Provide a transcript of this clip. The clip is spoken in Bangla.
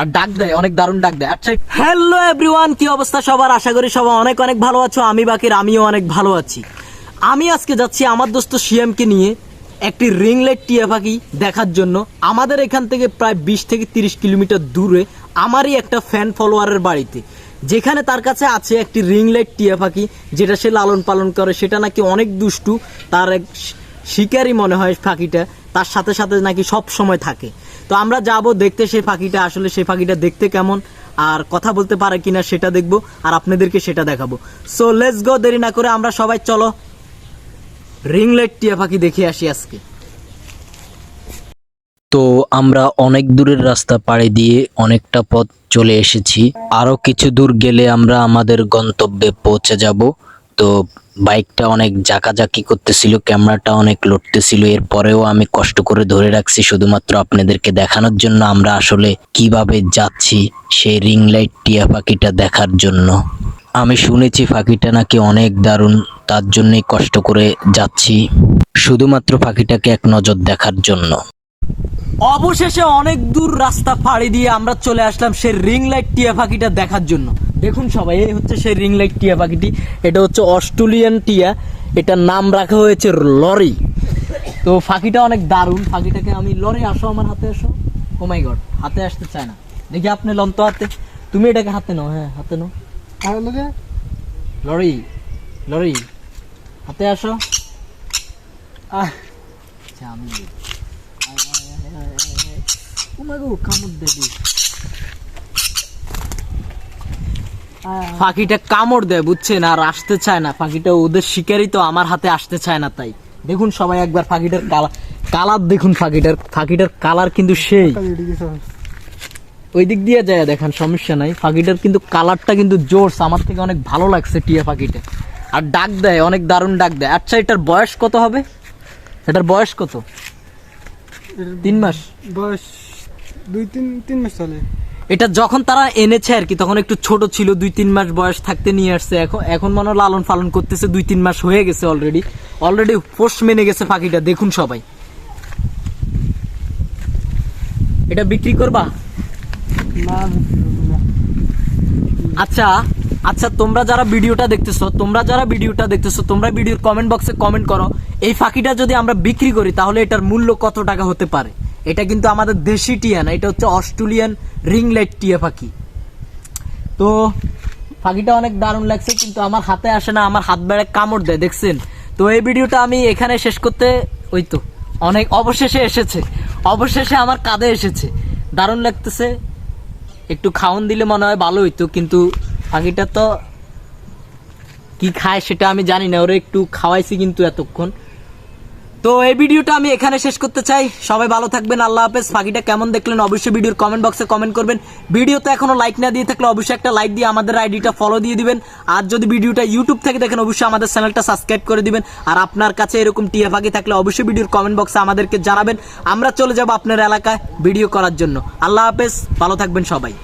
আর ডাক দেয়, অনেক দারুণ ডাক দেয়। আচ্ছা হ্যালো এভরিওয়ান কি অবস্থা সবার? আশা করি সবাই অনেক অনেক ভালো আছো, আমি বাকির, আমিও অনেক ভালো আছি। আমি আজকে যাচ্ছি আমার দোস্ত সিএমকে নিয়ে একটি রিংলেট টিয়া পাখি দেখার জন্য। আমাদের এখান থেকে প্রায় বিশ থেকে তিরিশ কিলোমিটার দূরে আমারই একটা ফ্যান ফলোয়ারের বাড়িতে। যেখানে তার কাছে আছে একটি রিংলেট টিয়া পাখি, যেটা সে লালন পালন করে, সেটা নাকি অনেক দুষ্টু, তার এক শিকারই মনে হয় পাখিটা, তার সাথে সাথে নাকি সব সময় থাকে। তো আমরা যাব দেখতে সেই পাখিটা আসলে সেই পাখিটা দেখতে কেমন, আর কথা বলতে পারে কিনা সেটা দেখব, আর আপনাদেরকে সেটা দেখাবো। সো লেটস গো দেরি না করে আমরা সবাই চলো রিংলেট টিয়া পাখি দেখে আসি আজকে। তো আমরা অনেক দূরের রাস্তা পাড়ি দিয়ে অনেকটা পথ চলে এসেছি। আরও কিছু দূর গেলে আমরা আমাদের গন্তব্যে পৌঁছে যাব। তো বাইকটা অনেক জাকাজাকি করতেছিল, ক্যামেরাটা অনেক লড়তেছিল, এরপরেও আমি কষ্ট করে ধরে রাখছি শুধুমাত্র আপনাদেরকে দেখানোর জন্য আমরা আসলে কীভাবে যাচ্ছি সেই রিং লাইট টিয়া পাখিটা দেখার জন্য। আমি শুনেছি পাখিটা নাকি অনেক দারুণ, তার জন্যই কষ্ট করে যাচ্ছি শুধুমাত্র পাখিটাকে এক নজর দেখার জন্য। অবশেষে অনেক দূর রাস্তা পাড়ি দিয়ে আমরা চলে আসলাম সেই রিং লাইট টিয়া পাখিটা দেখার জন্য। দেখুন সবাই এই হচ্ছে সেই রিং লাইট টিয়া পাখিটি। এটা হচ্ছে অস্ট্রেলিয়ান টিয়া। এটার নাম রাখা হয়েছে লরি। তো ফাঁকিটা অনেক দারুণ। ফাঁকিটাকে আমি লরি আসো আমার হাতে আসো। ও মাই গড হাতে আসতে চায় না। দেখি আপনি লন্ত হাতে। তুমি এটাকে হাতে নাও হ্যাঁ হাতে নাও। Lorry lorry. হাতে আসো। আহ আমি উমাগো কামড় দেবে পাখিটা কামড় দেয় বুঝছেন? আর আসতে চায় না। পাখিটা ওদের শিকারই তো আমার হাতে আসতে চায় না তাই। দেখুন সবাই একবার পাখিটার কালার কালার দেখুন পাখিটার পাখিটার কালার কিন্তু সেই। ওই দিক দিয়ে যায় দেখেন সমস্যা নাই। পাখিটার কিন্তু কালারটা কিন্তু জোরস। আমার থেকে অনেক ভালো লাগছে টিয়া পাখিটা। আর ডাক দেয় অনেক দারুণ ডাক দেয়। আচ্ছা এটার বয়স কত হবে? এটার বয়স কত? তিন মাস। বয়স দুই তিন তিন মাস চলে এটা যখন তারা এনেছে আর কি তখন একটু ছোট ছিল দুই তিন মাস বয়স থাকতে নিয়ে আসছে। এখন এখন মনে হয় লালন পালন করতেছে দুই তিন মাস হয়ে গেছে অলরেডি অলরেডি পোষ মেনে গেছে পাখিটা দেখুন সবাই। এটা বিক্রি করবা? আচ্ছা আচ্ছা তোমরা যারা ভিডিওটা দেখতেছো তোমরা যারা ভিডিওটা দেখতেছো তোমরা ভিডিওর কমেন্ট বক্সে কমেন্ট করো এই ফাঁকিটা যদি আমরা বিক্রি করি তাহলে এটার মূল্য কত টাকা হতে পারে? এটা কিন্তু আমাদের দেশি টিয়া না, এটা হচ্ছে অস্ট্রেলিয়ান রিংলাইট টিয়া পাখি। তো পাখিটা অনেক দারুণ লাগছে, কিন্তু আমার হাতে আসে না, আমার হাত বেড়ে কামড় দেয়, দেখছেন? তো এই ভিডিওটা আমি এখানে শেষ করতে, ওই তো, অনেক অবশেষে এসেছে, অবশেষে আমার কাঁধে এসেছে। দারুণ লাগতেছে, একটু খাওন দিলে মনে হয় ভালো হইতো, কিন্তু পাখিটা তো কি খায় সেটা আমি জানি না, ওরা একটু খাওয়াইছি কিন্তু এতক্ষণ। তো এই ভিডিওটা আমি এখানে শেষ করতে চাই। সবাই ভালো থাকবেন, আল্লাহ হাফেজ। পাখিটা কেমন দেখলেন অবশ্যই ভিডিওর কমেন্ট বক্সে কমেন্ট করবেন। ভিডিওতে এখনও লাইক না দিয়ে থাকলে অবশ্যই একটা লাইক দিয়ে আমাদের আইডিটা ফলো দিয়ে দিবেন। আর যদি ভিডিওটা ইউটিউব থেকে দেখেন, অবশ্যই আমাদের চ্যানেলটা সাবস্ক্রাইব করে দিবেন। আর আপনার কাছে এরকম টিয়া পাখি থাকলে অবশ্যই ভিডিওর কমেন্ট বক্সে আমাদেরকে জানাবেন। আমরা চলে যাব আপনার এলাকায় ভিডিও করার জন্য। আল্লাহ হাফেজ, ভালো থাকবেন সবাই।